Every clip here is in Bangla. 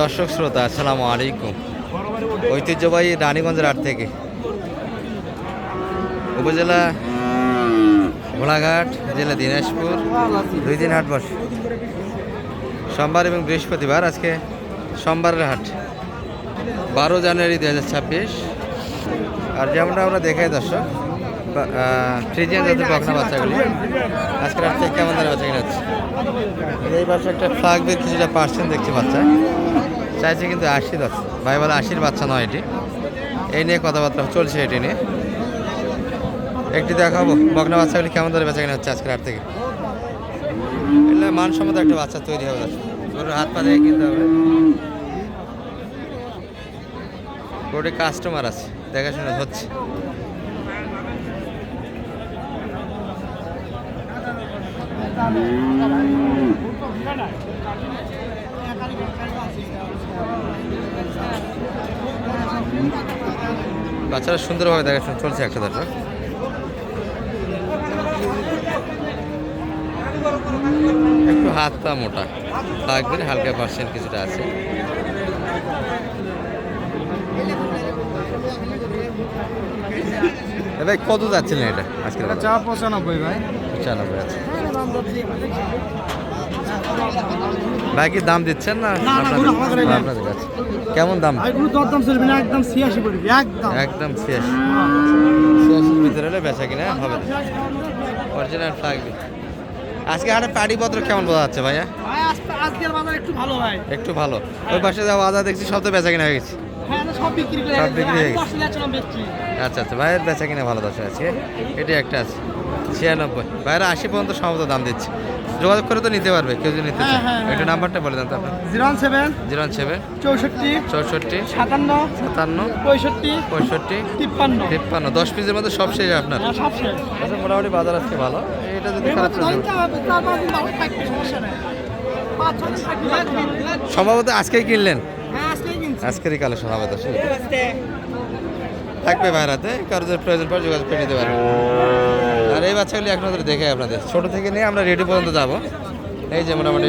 দর্শক শ্রোতা, আসসালামু আলাইকুম। ঐতিহ্যবাহী রানীগঞ্জের হাট থেকে। উপজেলা ঘোড়াঘাট জেলা দিনাজপুর, দুই দিন হাট বসে। সোমবার এবং বৃহস্পতিবার আজকে সোমবারের হাট। বারো জানুয়ারি দু হাজার ছাব্বিশ। আর যেমনটা আমরা দেখাই দর্শক ফ্রিজিয়ান জাতের বকনা বাচ্চাগুলি, আজকের হাট থেকে কেমন ধরে বাচ্চা কিনা এই পাশে একটা ফ্লাগবের কিছুটা পার্সেন্ট দেখছি বাচ্চা। চাইছে কিন্তু আশি দশ ভাই বলে আশির বাচ্চা নয় এটি। এই নিয়ে কথাবার্তা চলছে এটি নিয়ে। একটি দেখাবো, বকনা বাচ্চাগুলি কেমন ধরে বেচা কিনা হচ্ছে আজকের হাট থেকে। এলে মানসম্মত একটা বাচ্চা তৈরি হবে। গরুর হাত পা দেখে কিনতে হবে। গরুটি কাস্টমার আছে, দেখাশোনা হচ্ছে। বাচ্চারা সুন্দরভাবে দেখাশোনা চলছে একটা দর্শক একটু হাত পা মোটা। লাগবে হালকা পার্সেন্ট কিছুটা আছে। ভাই কত যাচ্ছিলেন এটা আজকে চা পঁচানব্বই ভাই। পঁচানব্বই আছে। ভাই কি দাম দিচ্ছেন না? আপনাদের- কাছে। কেমন দাম? দরদাম চলবে না একদম ছিয়াশি পড়বি একদম। একদম শেষ শেষের ভিতরে হলে বেচা কিনা হবে অরিজিনাল থাকবে আজকে হাটে পাটিপত্র কেমন বোঝা যাচ্ছে ভাইয়া? আজকের বাজার একটু ভালো ভাই। একটু ভালো। ওই পাশে যা বাজার দেখছি সব তো বেচা কিনা হয়ে গেছে। হ্যাঁ সব বিক্রি হয়ে গেছে। আচ্ছা আচ্ছা ভাইয়ের বেচা কিনা ভালো দশ আছে? এটি একটা আছে। ছিয়ানব্বই। ভাইয়েরা আশি পর্যন্ত সম্ভবত দাম দিচ্ছে। যোগাযোগ করে তো নিতে পারবে কেউ যদি নিতে হ্যাঁ, হ্যাঁ, হ্যাঁ। একটু নাম্বারটা বলে দেন তো আপনার। Zero one seven zero one seven চৌষট্টি চৌষট্টি সাতান্ন সাতান্ন পঁয়ষট্টি পঁয়ষট্টি তিপ্পান্ন। তিপ্পান্ন। দশ পিসের মধ্যে সব শেষ আপনার। আচ্ছা মোটামুটি বাজার আজকে ভালো। এটা যদি খারাপ লাগবে। সম্ভবত আজকেই কিনলেন? আজকেরই কালেকশন হবে তো থাকবে ভাইরাতে কারও যদি প্রয়োজন পড়ে যোগাযোগ করে নিতে পারবেন আর এই বাচ্চাগুলি এখন ধরে দেখে আপনাদের। ছোট থেকে নিয়ে আমরা রেডি পর্যন্ত যাব। এই যে মোটামুটি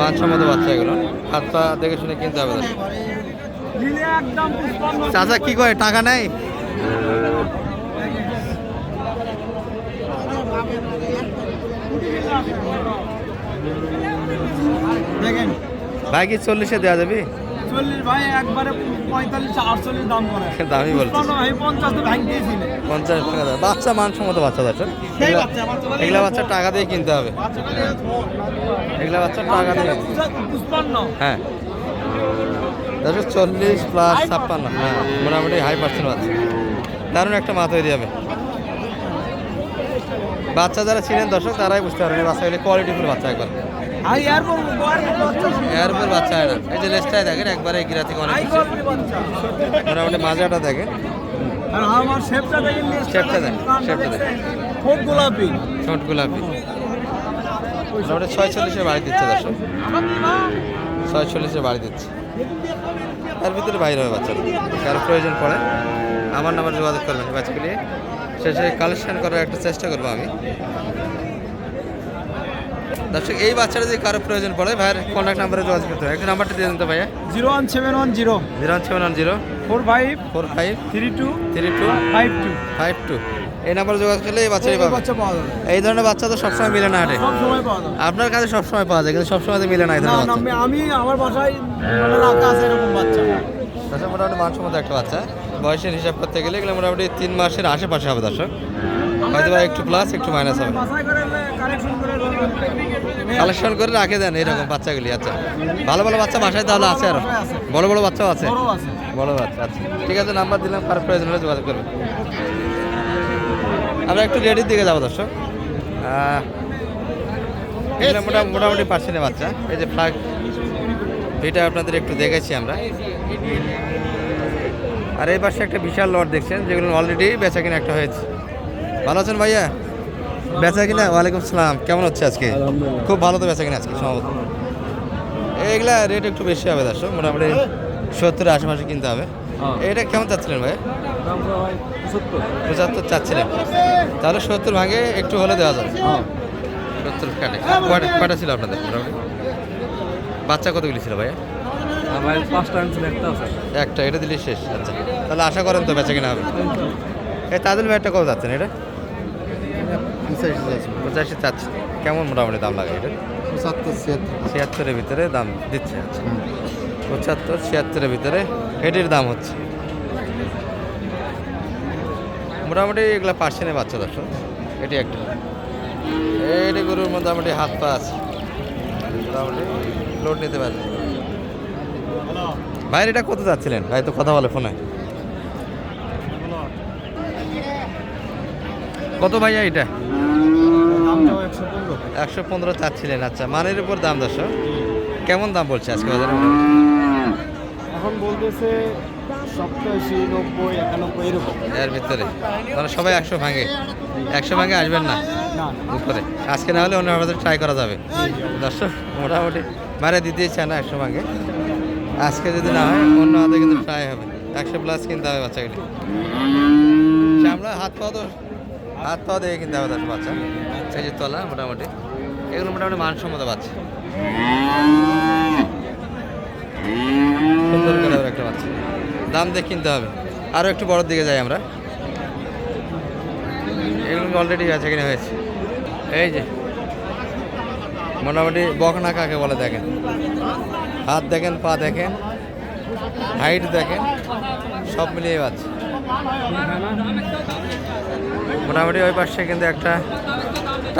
মানসম্মত বাচ্চা এগুলো। হাত পা দেখে শুনে কিনতে হবে চাচা, কি করে টাকা নেই? ভাই, কি চল্লিশে দেওয়া যাবে? চল্লিশ, ভাই, একবারে পঁয়তাল্লিশ আটচল্লিশ দাম করে দামই বলছি পঞ্চাশ তো ভাঙ দিয়েছিলে পঞ্চাশ টাকা দাম। বাচ্চা মানসম্মত বাচ্চা এগুলা- টাকা দিয়ে কিনতে হবে। এগুলা বাচ্চা টাকা দিয়ে। হ্যাঁ। চল্লিশ প্লাস ছাপ্পান্ন। হ্যাঁ মোটামুটি হাই পার্সেন্ট বাচ্চা। দারুণ একটা মা তৈরি হবে। বাচ্চা যারা ছিলেন দর্শক তারাই বুঝতে পারবেন বাচ্চাগুলি কোয়ালিটিফুল বাচ্চা একবার। বাচ্চা হয় না। এই যে দেখেন একবারে গিরা থেকে অনেক মোটামুটি মাজাটা দেখেন। আর আমার শেপটা দেখেন শেপটা দেখ, শেপটা দেখ। খুব গোলাপি। ছোট গোলাপি। মোটামুটি ছয় চল্লিশে বাড়ি দিচ্ছে দর্শক। ছয় চল্লিশে বাড়ি দিচ্ছে। তার ভিতরে বাইরে হবে বাচ্চারা। কারও প্রয়োজন পড়ে আমার নাম্বার যোগাযোগ করবেন। বাচ্চাগুলি শেষে কালেকশন করার একটা চেষ্টা করব আমি। দর্শক এই বাচ্চাটা যদি কারও প্রয়োজন পড়ে ভাইয়ের কন্ট্যাক্ট নাম্বারে যোগাযোগ করতে হবে। একটা নাম্বারটা দিয়ে দিন তো ভাইয়া। Zero one seven one zero. Zero one seven one zero. Four five. Four five. Three two. Three two. Five two. Five two. এই নাম্বারে যোগাযোগ করলে এই বাচ্চাই পাবে। বাচ্চা পাওয়া যাবে। এই ধরনের বাচ্চা তো সবসময় মিলে না হাটে আপনার কাছে সবসময় পাওয়া যায় কিন্তু সবসময় তো মিলে না এই ধরনের আমি- আমি আমার বাসায় মানে রাখা আছে এরকম বাচ্চা। দর্শক মোটামুটি মানসম্মত একটা বাচ্চা। বয়সের হিসাব করতে গেলে এগুলো মোটামুটি তিন মাসের আশেপাশে হবে দর্শক। হয়তো একটু প্লাস একটু মাইনাস হবে। কালেকশন করে রাখে দেন এরকম বাচ্চাগুলি আচ্ছা। ভালো ভালো বাচ্চা বাসায় তাহলে আছে আর? বড় বড় বাচ্চাও আছে? বড় বাচ্চা আচ্ছা। ঠিক আছে নাম্বার দিলাম কারও প্রয়োজন হলে যোগাযোগ করবেন। আমরা একটু রেডির দিকে যাব দর্শক। আহ, এগুলো মোটা মোটামুটি পার্সেন্টের বাচ্চা। এই যে ফ্লাগ এটা আপনাদের একটু দেখেছি আমরা। আর এই পাশে একটা বিশাল লট দেখছেন যেগুলো অলরেডি বেচা কিনা একটা হয়েছে। ভালো আছেন ভাইয়া? বেচা কিনা? ওয়ালাইকুম সালাম। কেমন হচ্ছে আজকে? খুব ভালো তো বেচা কিনা আজকে সম্ভবত। এইগুলা রেট একটু বেশি হবে দর্শক মোটামুটি সত্তরের আশেপাশে কিনতে হবে। এটা কেমন চাচ্ছিলেন ভাই? পঁচাত্তর। চাচ্ছিলেন। তাহলে সত্তর ভাগে একটু হলে দেওয়া যাবে। সত্তর কাটে কয়টা ছিল আপনাদের? মোটামুটি? বাচ্চা কতগুলি ছিল ভাইয়া ভাই একটা এটা দিলে শেষ। আচ্ছা তাহলে আশা করেন তো বেচা কিনা হবে। এই তাদের ভাই একটা কত যাচ্ছেন এটা? পঁচাশি চাচ্ছে। কেমন মোটামুটি দাম লাগে এটা? পঁচাত্তর ছিয়াত্তর। ছিয়াত্তরের ভিতরে দাম দিচ্ছে আচ্ছা। পঁচাত্তর ছিয়াত্তরের ভিতরে এটির দাম হচ্ছে। মোটামুটি এগুলা পার্সেন্টে বাচ্চা দর্শক। এটি একটা। এটি গরুর মোটামুটি হাত পা আছে। মোটামুটি লোড নিতে পারে ভাই এটা কত যাচ্ছিলেন? ভাই তো কথা বলে ফোনে। কত ভাইয়া এটা? একশো পনেরো। চাচ্ছিলেন আচ্ছা। মানের উপর দাম দর্শক কেমন দাম বলছে আজকে বাজারে? এখন বলতেছে সপ্তাশি নব্বই একানব্বই এরকম। এর ভিতরে। মানে সবাই একশো ভাঙে। একশো ভাঙে আসবেন না? উপরে। আজকে না হলে অন্য আমাদের ট্রাই করা যাবে। দর্শক মোটামুটি মারে দিতেই চায় না একশো ভাঙে। আজকে যদি না হয় অন্য হাতে কিন্তু ট্রাই হবে। একশো প্লাস কিনতে হবে বাচ্চাগুলি চামড়া হাত পা তো হাত পা দিয়ে কিনতে হবে দশ বাচ্চা। এই যে তলা, মোটামুটি। এগুলো মোটামুটি মানসম্মত বাচ্চা। সুন্দর করে একটা বাচ্চা। দাম দিয়ে কিনতে হবে। আরও একটু বড়োর দিকে যাই আমরা। এগুলো অলরেডি আছে কিনা হয়েছে। এই যে। মোটামুটি বকনা কাকে বলে দেখেন। হাত দেখেন, পা দেখেন, হাইট দেখেন, সব মিলিয়ে আছে মোটামুটি ওই পাশে কিন্তু একটা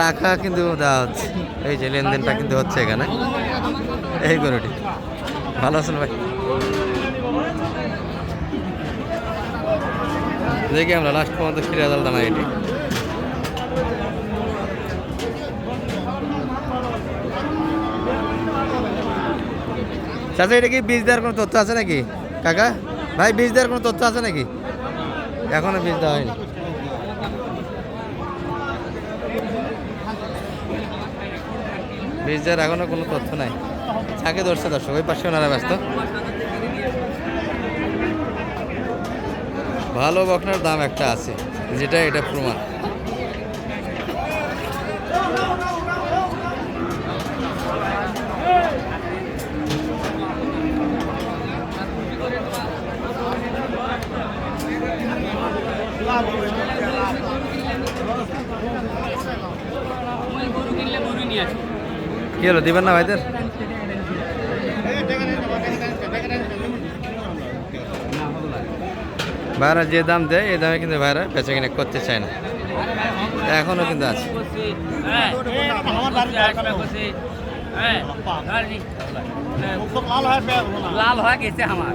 টাকা কিন্তু দেওয়া হচ্ছে। এই যে লেনদেনটা কিন্তু হচ্ছে এখানে। এই গরুটি। ভালো আছেন ভাই? দেখি আমরা লাস্ট পর্যন্ত ফিরে আদাল দানা এটি। চাচা, এটা কি বীজ দেওয়ার কোনো তথ্য আছে নাকি? কাকা, ভাই, বীজ দেওয়ার কোনো তথ্য আছে নাকি? এখনও বীজ দেওয়া হয়নি। বীজ দেওয়ার এখনও কোনো তথ্য নাই। থাকে ধরছে দর্শক, ওই পাশে ওনারা ব্যস্ত। ভালো বকনার দাম একটা আছে যেটা এটা প্রমাণ। কি হলো, দিবেন না ভাইদের? ভাইরা যে দাম দেয়, এই দামে কিন্তু ভাইরা বেঁচে কিনে করতে চায় না। এখনও কিন্তু আছে। লাল হয়ে গেছে আমার।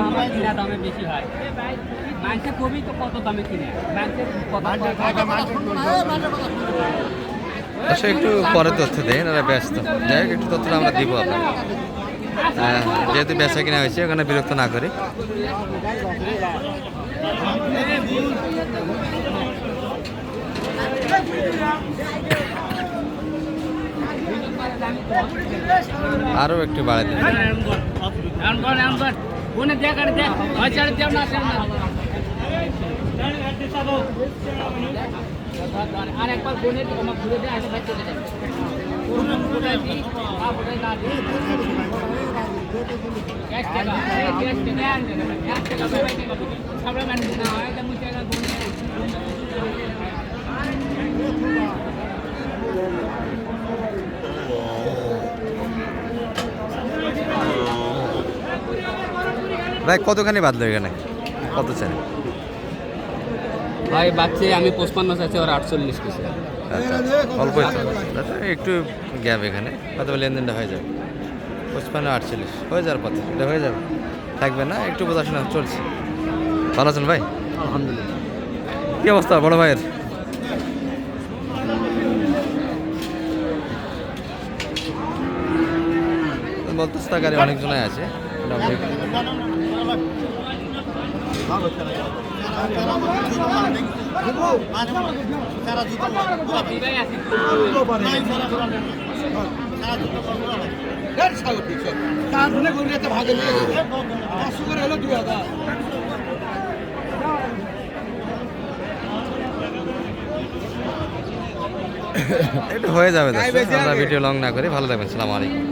আমার কিনা দামে বেশি হয়। মাংসে কবি তো কত দামে কিনে? মাংসের আচ্ছা একটু পরে তথ্য দেন এরা ব্যস্ত। যাই হোক একটু তথ্য আমরা দিব আপনাকে আহ, যেহেতু বেচা কিনা হয়েছে ওখানে বিরক্ত না করি। আরও একটু বাড়াই কোনে দেখ আর দেখ হয় চাড়ে দেও না দেও না আর একবার কোনে আমার ঘুরে দেয় ভাই চলে যাবে কোনে কোনে দি আ বড়াই না দি ক্যাশ টাকা এই ক্যাশ টাকা আন দে ক্যাশ টাকা ভাই কতখানি বাদলো এখানে? কত চাই ভাই বাচ্চা আমি পঁচপান্ন চাইছি ওর আটচল্লিশ কিছু আচ্ছা তো আচ্ছা, একটু গ্যাপ এখানে হয়তো লেনদেনটা হয়ে যাবে। পঁচপান্ন আটচল্লিশ হয়ে যাওয়ার পথে এটা হয়ে যাবে। থাকবে না একটু বোঝাশোনা চলছে। ভালো আছেন ভাই? আলহামদুলিল্লাহ। কি অবস্থা বড় ভাইয়ের? বলতেছে গাড়ি অনেকজনাই আছে। তার জন্য গরুটা ভাগে নিয়ে পাঁচশো করে হলো দুই হাজার একটু হয়ে যাবে। আমরা ভিডিও লং না করে। ভালো থাকবেন সালাম আলাইকুম।